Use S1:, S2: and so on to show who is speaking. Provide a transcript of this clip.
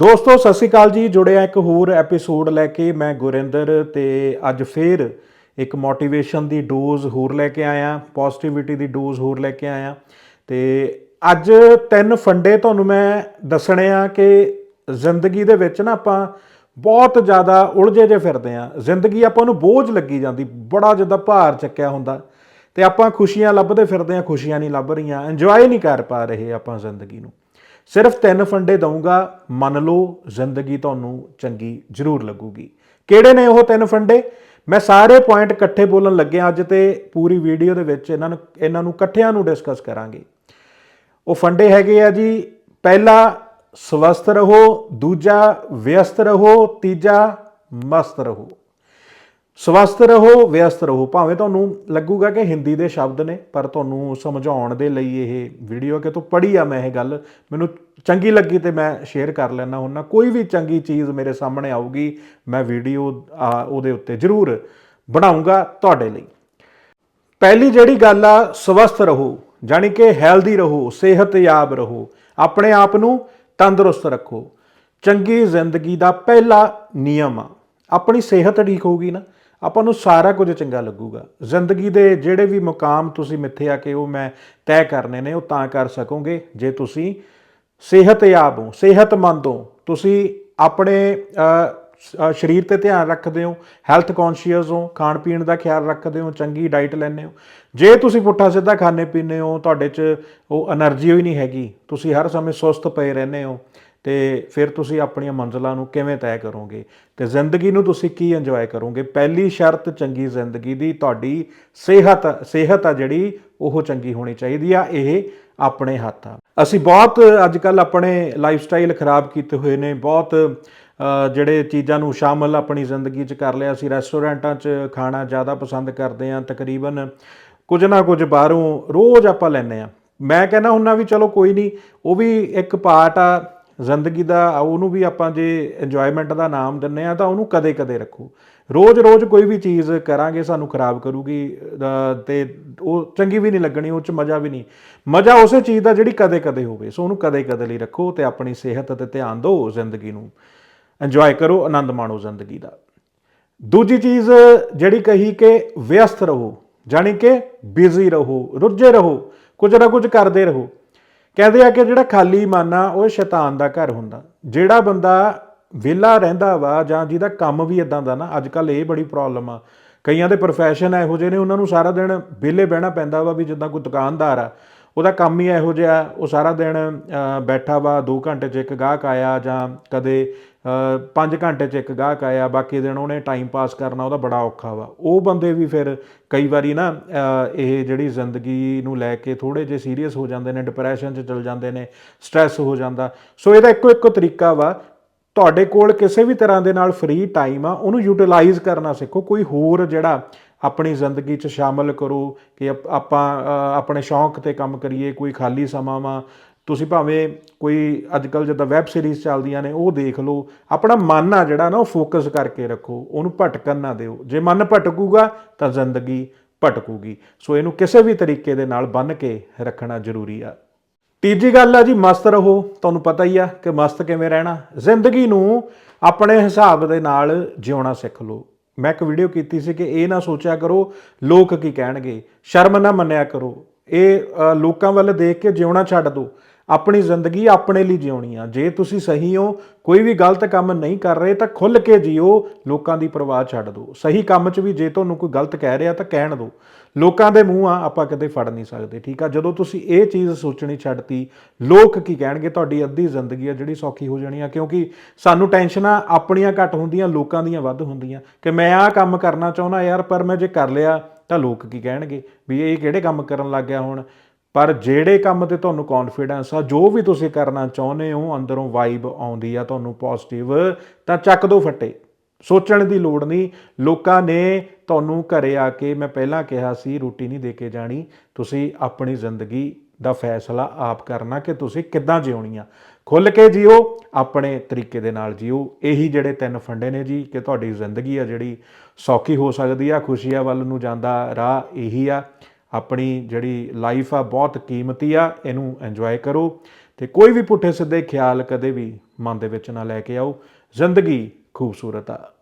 S1: ਦੋਸਤੋ, ਸਤਿ ਸ਼੍ਰੀ ਅਕਾਲ ਜੀ। ਜੁੜਿਆ ਇੱਕ ਹੋਰ ਐਪੀਸੋਡ ਲੈ ਕੇ ਮੈਂ ਗੁਰਿੰਦਰ ਤੇ ਅੱਜ ਫੇਰ ਇੱਕ ਮੋਟੀਵੇਸ਼ਨ ਦੀ ਡੋਜ਼ ਹੋਰ ਲੈ ਕੇ ਆਇਆ ਪੋਜ਼ਿਟਿਵਿਟੀ ਦੀ ਡੋਜ਼ ਹੋਰ ਲੈ ਕੇ ਆਇਆ। ਤੇ ਅੱਜ ਤਿੰਨ ਫੰਡੇ ਤੁਹਾਨੂੰ ਮੈਂ ਦੱਸਣੇ ਆ ਕਿ ਜ਼ਿੰਦਗੀ ਦੇ ਵਿੱਚ ਨਾ ਆਪਾਂ ਬਹੁਤ ਜ਼ਿਆਦਾ ਉਲਝੇ ਜੇ ਫਿਰਦੇ ਆ। ਜ਼ਿੰਦਗੀ ਆਪਾਂ ਨੂੰ ਬੋਝ ਲੱਗੀ ਜਾਂਦੀ, ਬੜਾ ਜਿੱਦਾਂ ਭਾਰ ਚੱਕਿਆ ਹੁੰਦਾ। ਤੇ ਆਪਾਂ ਖੁਸ਼ੀਆਂ ਲੱਭਦੇ ਫਿਰਦੇ ਆ, ਖੁਸ਼ੀਆਂ ਨਹੀਂ ਲੱਭ ਰਹੀਆਂ ਇੰਜੋਏ ਨਹੀਂ ਕਰ ਪਾ ਰਹੇ ਆਪਾਂ ਜ਼ਿੰਦਗੀ ਨੂੰ। ਸਿਰਫ ਤਿੰਨ ਫੰਡੇ ਦਊਂਗਾ, ਮੰਨ ਲਓ ਜ਼ਿੰਦਗੀ ਤੁਹਾਨੂੰ ਚੰਗੀ ਜ਼ਰੂਰ ਲੱਗੂਗੀ। ਕਿਹੜੇ ਨੇ ਉਹ ਤਿੰਨ ਫੰਡੇ? ਮੈਂ ਸਾਰੇ ਪੁਆਇੰਟ ਇਕੱਠੇ ਬੋਲਣ ਲੱਗਿਆ ਅੱਜ ਤੇ ਪੂਰੀ ਵੀਡੀਓ ਦੇ ਵਿੱਚ ਇਹਨਾਂ ਨੂੰ ਇਹਨਾਂ ਨੂੰ ਇਕੱਠਿਆਂ ਨੂੰ ਡਿਸਕਸ ਕਰਾਂਗੇ। ਉਹ ਫੰਡੇ ਹੈਗੇ ਆ ਜੀ, ਪਹਿਲਾ ਸਵਸਥ ਰਹੋ, ਦੂਜਾ ਵਿਅਸਤ ਰਹੋ, ਤੀਜਾ ਮਸਤ ਰਹੋ। ਸਵਸਥ ਰਹੋ, ਵਿਅਸਤ ਰਹੋ। ਭਾਵੇਂ ਤੁਹਾਨੂੰ ਲੱਗੂਗਾ ਕਿ ਹਿੰਦੀ ਦੇ ਸ਼ਬਦ ਨੇ, ਪਰ ਤੁਹਾਨੂੰ ਸਮਝਾਉਣ ਦੇ ਲਈ ਇਹ ਵੀਡੀਓ ਕਿ ਤੂੰ ਪੜ੍ਹੀ ਆ ਮੈਂ ਇਹ ਗੱਲ। ਮੈਨੂੰ ਚੰਗੀ ਲੱਗੀ ਤੇ ਮੈਂ ਸ਼ੇਅਰ ਕਰ ਲੈਣਾ ਹੁੰਨਾ। ਕੋਈ ਵੀ ਚੰਗੀ ਚੀਜ਼ ਮੇਰੇ ਸਾਹਮਣੇ ਆਊਗੀ, ਮੈਂ ਵੀਡੀਓ ਉਹਦੇ ਉੱਤੇ ਜ਼ਰੂਰ ਬਣਾਉਂਗਾ ਤੁਹਾਡੇ ਲਈ। ਪਹਿਲੀ ਜਿਹੜੀ ਗੱਲ ਆ, ਸਵਸਥ ਰਹੋ, ਜਾਣੀ ਕਿ ਹੈਲਦੀ ਰਹੋ, ਸਿਹਤਯਾਬ ਰਹੋ। ਆਪਣੇ ਆਪ ਨੂੰ ਤੰਦਰੁਸਤ ਰੱਖੋ। ਚੰਗੀ ਜ਼ਿੰਦਗੀ ਦਾ ਪਹਿਲਾ ਨਿਯਮ ਆ। ਆਪਣੀ ਸਿਹਤ ਠੀਕ ਹੋਊਗੀ ਨਾ। ਆਪਾਂ ਨੂੰ ਸਾਰਾ ਕੁਝ ਚੰਗਾ ਲੱਗੂਗਾ। ਜ਼ਿੰਦਗੀ ਦੇ ਜਿਹੜੇ ਵੀ ਮੁਕਾਮ ਤੁਸੀਂ ਮਿੱਥੇ ਆ ਕੇ ਉਹ ਮੈਂ ਤੈਅ ਕਰਨੇ ਨੇ, ਉਹ ਤਾਂ ਕਰ ਸਕੋਗੇ। ਜੇ ਤੁਸੀਂ ਸਿਹਤਯਾਬ ਹੋ, ਸਿਹਤਮੰਦ ਹੋ, ਤੁਸੀਂ ਆਪਣੇ ਸਰੀਰ ਤੇ ਧਿਆਨ ਰੱਖਦੇ ਹੋ ਹੈਲਥ ਕੌਨਸ਼ੀਅਸ ਹੋ, ਖਾਣ ਪੀਣ ਦਾ ਖਿਆਲ ਰੱਖਦੇ ਹੋ, ਚੰਗੀ ਡਾਈਟ ਲੈਂਦੇ ਹੋ, ਜੇ ਤੁਸੀਂ ਪੁੱਠਾ ਸਿੱਧਾ ਖਾਣੇ ਪੀਣੇ ਹੋ, ਤੁਹਾਡੇ 'ਚ ਉਹ એનર્ਜੀ ਹੀ ਨਹੀਂ ਹੈਗੀ। ਤੁਸੀਂ ਹਰ ਸਮੇਂ ਸੁਸਤ ਪਏ ਰਹਿੰਦੇ ਹੋ। ਤੇ ਫਿਰ ਤੁਸੀਂ ਆਪਣੀਆਂ ਮੰਜ਼ਲਾਂ ਨੂੰ ਕਿਵੇਂ ਤੈਅ ਕਰੋਗੇ? ਤੇ ਜ਼ਿੰਦਗੀ ਨੂੰ ਤੁਸੀਂ ਕੀ ਇੰਜੋਏ ਕਰੋਗੇ? ਪਹਿਲੀ ਸ਼ਰਤ ਚੰਗੀ ਜ਼ਿੰਦਗੀ ਦੀ ਤੁਹਾਡੀ ਸਿਹਤ ਸਿਹਤ ਆ ਜਿਹੜੀ, ਉਹ ਚੰਗੀ ਹੋਣੀ ਚਾਹੀਦੀ ਆ, ਇਹ ਆਪਣੇ ਹੱਥ ਆ। ਅਸੀਂ ਬਹੁਤ ਅੱਜ ਕੱਲ ਆਪਣੇ ਲਾਈਫ ਸਟਾਈਲ ਖਰਾਬ ਕੀਤੇ ਹੋਏ ਨੇ, ਬਹੁਤ ਜਿਹੜੇ ਚੀਜ਼ਾਂ ਨੂੰ ਸ਼ਾਮਲ ਆਪਣੀ ਜ਼ਿੰਦਗੀ 'ਚ ਕਰ ਲਿਆ। ਅਸੀਂ ਰੈਸਟੋਰੈਂਟਾਂ 'ਚ ਖਾਣਾ ਜ਼ਿਆਦਾ ਪਸੰਦ ਕਰਦੇ ਹਾਂ, ਤਕਰੀਬਨ ਕੁਝ ਨਾ ਕੁਝ ਬਾਹਰੋਂ ਰੋਜ਼ ਆਪਾਂ ਲੈਂਦੇ ਆ ਮੈਂ ਕਹਿੰਦਾ ਹੁੰਨਾ ਵੀ ਚਲੋ ਕੋਈ ਨਹੀਂ, ਉਹ ਵੀ ਇੱਕ ਪਾਰਟ ਆ ਜ਼ਿੰਦਗੀ ਦਾ ਉਹਨੂੰ ਵੀ ਆਪਾਂ ਜੇ ਇੰਜੋਇਮੈਂਟ ਦਾ ਨਾਮ ਦਿੰਨੇ ਆ ਤਾਂ ਉਹਨੂੰ ਕਦੇ-ਕਦੇ ਰੱਖੋ। ਰੋਜ਼-ਰੋਜ਼ ਕੋਈ ਵੀ ਚੀਜ਼ ਕਰਾਂਗੇ ਸਾਨੂੰ ਖਰਾਬ ਕਰੂਗੀ ਅ, ਤੇ ਉਹ ਚੰਗੀ ਵੀ ਨਹੀਂ ਲੱਗਣੀ ਉਹ ਚ ਮਜ਼ਾ ਵੀ ਨਹੀਂ। ਮਜ਼ਾ ਉਸੇ ਚੀਜ਼ ਦਾ ਜਿਹੜੀ ਕਦੇ-ਕਦੇ ਹੋਵੇ ਸੋ ਉਹਨੂੰ ਕਦੇ-ਕਦੇ ਲਈ ਰੱਖੋ ਤੇ ਆਪਣੀ ਸਿਹਤ ਤੇ ਧਿਆਨ ਦਿਓ ਜ਼ਿੰਦਗੀ ਨੂੰ। ਇੰਜੋਏ ਕਰੋ ਆਨੰਦ ਮਾਣੋ ਜ਼ਿੰਦਗੀ ਦਾ। ਦੂਜੀ ਚੀਜ਼ ਜਿਹੜੀ ਕਹੀ ਕਿ ਵਿਅਸਤ ਰਹੋ ਜਾਣੀ ਕਿ ਬਿਜ਼ੀ ਰਹੋ ਰੁੱਝੇ ਰਹੋ ਕੁਝ ਨਾ ਕੁਝ ਕਰਦੇ ਰਹੋ। ਕਹਿੰਦੇ ਆ ਕਿ ਜਿਹੜਾ ਖਾਲੀ ਮਨ ਆ ਉਹ ਸ਼ੈਤਾਨ ਦਾ ਘਰ ਹੁੰਦਾ। ਜਿਹੜਾ ਬੰਦਾ ਵਿਹਲਾ ਰਹਿੰਦਾ ਵਾ ਜਾਂ ਜਿਹਦਾ ਕੰਮ ਵੀ ਇਦਾਂ ਦਾ ਨਾ ਅੱਜ ਕੱਲ ਇਹ ਬੜੀ ਪ੍ਰੋਬਲਮ ਆ। ਕਈਆਂ ਦੇ ਪ੍ਰੋਫੈਸ਼ਨ ਇਹੋ ਜਿਹੇ ਨੇ, ਉਹਨਾਂ ਨੂੰ ਸਾਰਾ ਦਿਨ ਵਿਹਲੇ ਬਹਿਣਾ ਪੈਂਦਾ ਵਾ ਵੀ ਜਿੱਦਾਂ ਕੋਈ ਦੁਕਾਨਦਾਰ ਆ। ਉਹਦਾ ਕੰਮ ਹੀ ਇਹੋ ਜਿਹਾ, ਉਹ ਸਾਰਾ ਦਿਨ ਬੈਠਾ ਵਾ 2 ਘੰਟੇ 'ਚ ਇੱਕ ਗਾਹਕ ਆਇਆ ਜਾਂ ਕਦੇ 5 ਘੰਟੇ 'ਚ ਇੱਕ ਗਾਹਕ ਆਇਆ, ਬਾਕੀ ਦਿਨ ਉਹਨੇ ਟਾਈਮ ਪਾਸ ਕਰਨਾ ਉਹਦਾ ਬੜਾ ਔਖਾ ਵਾ। ਉਹ ਬੰਦੇ ਵੀ ਫਿਰ ਕਈ ਵਾਰੀ ਨਾ ਇਹ ਜਿਹੜੀ ਜ਼ਿੰਦਗੀ ਨੂੰ ਲੈ ਕੇ ਥੋੜੇ ਜਿਹਾ ਸੀਰੀਅਸ ਹੋ ਜਾਂਦੇ ਨੇ ਡਿਪਰੈਸ਼ਨ 'ਚ ਚਲ ਜਾਂਦੇ ਨੇ ਸਟ੍ਰੈਸ ਹੋ ਜਾਂਦਾ। ਸੋ ਇਹਦਾ ਇੱਕੋ ਇੱਕੋ ਤਰੀਕਾ ਵਾ, ਤੁਹਾਡੇ ਕੋਲ ਕਿਸੇ ਵੀ ਤਰ੍ਹਾਂ ਦੇ ਨਾਲ ਫ੍ਰੀ ਟਾਈਮ ਆ, ਉਹਨੂੰ ਯੂਟਿਲਾਈਜ਼ ਕਰਨਾ ਸਿੱਖੋ, ਕੋਈ ਹੋਰ ਜਿਹੜਾ ਆਪਣੀ ਜ਼ਿੰਦਗੀ 'ਚ ਸ਼ਾਮਲ ਕਰੋ ਕਿ ਆਪ- ਆਪਾਂ ਆਪਣੇ ਸ਼ੌਂਕ ਤੇ ਕੰਮ ਕਰੀਏ, ਕੋਈ ਖਾਲੀ ਸਮਾਂ ਵਾ। ਤੁਸੀਂ ਭਾਵੇਂ ਕੋਈ ਅੱਜ ਅੱਜਕੱਲ ਜਿੱਦਾਂ ਵੈਬ ਸੀਰੀਜ਼ ਚੱਲਦੀਆਂ ਨੇ, ਉਹ ਦੇਖ ਲਓ। ਆਪਣਾ ਮਨ ਆ ਜਿਹੜਾ ਨਾ, ਉਹ ਫੋਕਸ ਕਰਕੇ ਰੱਖੋ। ਉਹਨੂੰ ਭਟਕਣ ਨਾ ਦਿਓ। ਜੇ ਮਨ ਭਟਕੂਗਾ, ਤਾਂ ਜ਼ਿੰਦਗੀ ਭਟਕੂਗੀ। ਸੋ ਇਹਨੂੰ ਕਿਸੇ ਵੀ ਤਰੀਕੇ ਦੇ ਨਾਲ ਬੰਨ ਕੇ ਰੱਖਣਾ ਜ਼ਰੂਰੀ ਆ। ਤੀਜੀ ਗੱਲ ਆ ਜੀ, ਮਸਤ ਰਹੋ। ਤੁਹਾਨੂੰ ਪਤਾ ਹੀ ਆ ਕਿ ਮਸਤ ਕਿਵੇਂ ਰਹਿਣਾ। ਜ਼ਿੰਦਗੀ ਨੂੰ ਆਪਣੇ ਹਿਸਾਬ ਦੇ ਨਾਲ ਜਿਉਣਾ ਸਿੱਖ ਲਓ। ਮੈਂ ਇੱਕ ਵੀਡੀਓ ਕੀਤੀ ਸੀ ਕਿ ਇਹ ਨਾ ਸੋਚਿਆ ਕਰੋ ਲੋਕ ਕੀ ਕਹਿਣਗੇ? ਸ਼ਰਮ ਨਾ ਮੰਨਿਆ ਕਰੋ। ਇਹ ਅ, ਲੋਕਾਂ ਵੱਲ ਦੇਖ ਕੇ ਜਿਉਣਾ ਛੱਡ ਦਿਓ ਆਪਣੀ ਜ਼ਿੰਦਗੀ ਆਪਣੇ ਲਈ ਜਿਉਣੀ ਆ। ਜੇ ਤੁਸੀਂ ਸਹੀ ਹੋ, ਕੋਈ ਵੀ ਗਲਤ ਕੰਮ ਨਹੀਂ ਕਰ ਰਹੇ, ਤਾਂ ਖੁੱਲ ਕੇ ਜਿਓ, ਲੋਕਾਂ ਦੀ ਪਰਵਾਹ ਛੱਡ ਦਿਓ। ਸਹੀ ਕੰਮ 'ਚ ਵੀ ਜੇ ਤੁਹਾਨੂੰ ਕੋਈ ਗਲਤ ਕਹਿ ਰਿਹਾ, ਤਾਂ ਕਹਿਣ ਦਿਓ। ਲੋਕਾਂ ਦੇ ਮੂੰਹ ਆ, ਆਪਾਂ ਕਦੇ ਫੜ ਨਹੀਂ ਸਕਦੇ, ਠੀਕ ਆ? ਜਦੋਂ ਤੁਸੀਂ ਇਹ ਚੀਜ਼ ਸੋਚਣੀ ਛੱਡਤੀ, ਲੋਕ ਕੀ ਕਹਿਣਗੇ? ਤੁਹਾਡੀ ਅੱਧੀ ਜ਼ਿੰਦਗੀ ਆ ਜਿਹੜੀ ਸੌਖੀ ਹੋ ਜਾਣੀ ਆ, ਕਿਉਂਕਿ ਸਾਨੂੰ ਟੈਨਸ਼ਨਾਂ ਆਪਣੀਆਂ ਘੱਟ ਹੁੰਦੀਆਂ, ਲੋਕਾਂ ਦੀਆਂ ਵੱਧ ਹੁੰਦੀਆਂ। ਕਿ ਮੈਂ ਆਹ ਕੰਮ ਕਰਨਾ ਚਾਹੁੰਦਾ ਯਾਰ, ਪਰ ਮੈਂ ਜੇ ਕਰ ਲਿਆ, ਤਾਂ ਲੋਕ ਕੀ ਕਹਿਣਗੇ? ਵੀ ਇਹ ਕਿਹੜੇ ਕੰਮ ਕਰਨ ਲੱਗ ਗਿਆ ਹੁਣ? ਪਰ ਜਿਹੜੇ ਕੰਮ ਤੇ ਤੁਹਾਨੂੰ ਕੌਨਫੀਡੈਂਸ ਆ, ਜੋ ਵੀ ਤੁਸੀਂ ਕਰਨਾ ਚਾਹੁੰਦੇ ਹੋ, ਅੰਦਰੋਂ ਵਾਈਬ ਆਉਂਦੀ ਆ ਤੁਹਾਨੂੰ ਪੋਜ਼ਿਟਿਵ ਤਾਂ ਚੱਕ ਦੋ ਫੱਟੇ। ਸੋਚਣ ਦੀ ਲੋੜ ਨਹੀਂ। ਲੋਕਾਂ ਨੇ ਤੁਹਾਨੂੰ ਘਰੇ ਆ ਕੇ ਮੈਂ ਪਹਿਲਾਂ ਕਿਹਾ ਸੀ, ਰੋਟੀ ਨਹੀਂ ਦੇ ਕੇ ਜਾਣੀ। ਤੁਸੀਂ ਆਪਣੀ ਜ਼ਿੰਦਗੀ ਦਾ ਫੈਸਲਾ ਆਪ ਕਰਨਾ ਕਿ ਤੁਸੀਂ ਕਿੱਦਾਂ ਜਿਉਣੀ ਆ। ਖੁੱਲ ਕੇ ਜਿਓ, ਆਪਣੇ ਤਰੀਕੇ ਦੇ ਨਾਲ ਜਿਓ। ਇਹੀ ਜਿਹੜੇ ਤਿੰਨ ਫੰਡੇ ਨੇ ਜੀ, ਕਿ ਤੁਹਾਡੀ ਜ਼ਿੰਦਗੀ ਆ ਜਿਹੜੀ ਸੌਖੀ ਹੋ ਸਕਦੀ ਆ, ਖੁਸ਼ੀਆਂ ਵੱਲ ਨੂੰ ਜਾਂਦਾ ਰਾਹ ਇਹੀ ਆ। ਆਪਣੀ ਜਿਹੜੀ ਲਾਈਫ ਆ, ਬਹੁਤ ਕੀਮਤੀ ਆ, ਇਹਨੂੰ ਇੰਜੋਏ ਕਰੋ ਤੇ ਕੋਈ ਵੀ ਪੁੱਠੇ ਸਿੱਧੇ ਖਿਆਲ ਕਦੇ ਵੀ ਮਨ ਦੇ ਵਿੱਚ ਨਾ ਲੈ ਕੇ ਆਓ। ਜ਼ਿੰਦਗੀ ਖੂਬਸੂਰਤ ਆ।